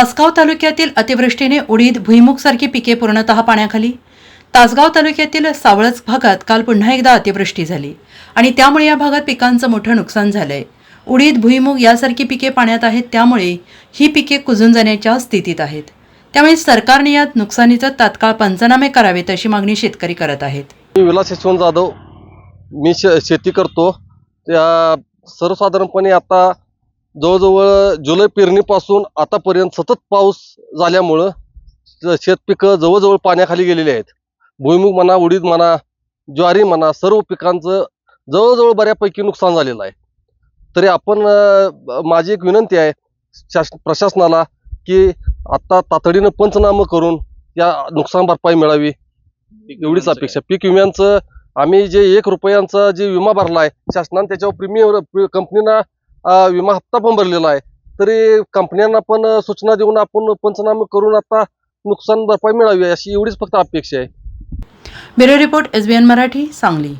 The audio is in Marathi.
तासगाव तालुक्यातील अतिवृष्टीने उडीद भुईमुगसारखी पिके पूर्णतः पाण्याखाली. तासगाव तालुक्यातील सावळज भागात काल पुन्हा एकदा अतिवृष्टी झाली आणि त्यामुळे या भागात पिकांचं मोठं नुकसान झालंय. उडीद भुईमुग यासारखी पिके पाण्यात आहेत त्यामुळे ही पिके कुजून जाण्याच्या स्थितीत आहेत. त्यामुळे सरकारने या नुकसानीचं तात्काळ पंचनामे करावेत अशी मागणी शेतकरी करत आहेत. मी विलास यशवंत जाधव. मी शेती करतो. त्या सर्वसाधारणपणे आता जवळजवळ जुलै पेरणीपासून आतापर्यंत सतत पाऊस झाल्यामुळं शेतपिकं जवळजवळ पाण्याखाली गेलेली आहेत. भुईमुग म्हणा उडीद म्हणा ज्वारी म्हणा सर्व पिकांचं जवळजवळ बऱ्यापैकी नुकसान झालेलं आहे. तरी आपण माझी एक विनंती आहे शासन प्रशासनाला की आता तातडीनं पंचनामा करून या नुकसान भरपाई मिळावी. एवढीच अपेक्षा. पीक विम्यांचं आम्ही जे एक रुपयांचा जे विमा भरला आहे शासनाने त्याच्यावर प्रीमियम कंपनीना विमा हप्ता पण भरलेला आहे. तरी कंपन्यांना पण सूचना देऊन आपण पंचनामे करून आता नुकसान भरपाई मिळावी अशी एवढीच फक्त अपेक्षा आहे. Bureau report SBN Marathi Sangli.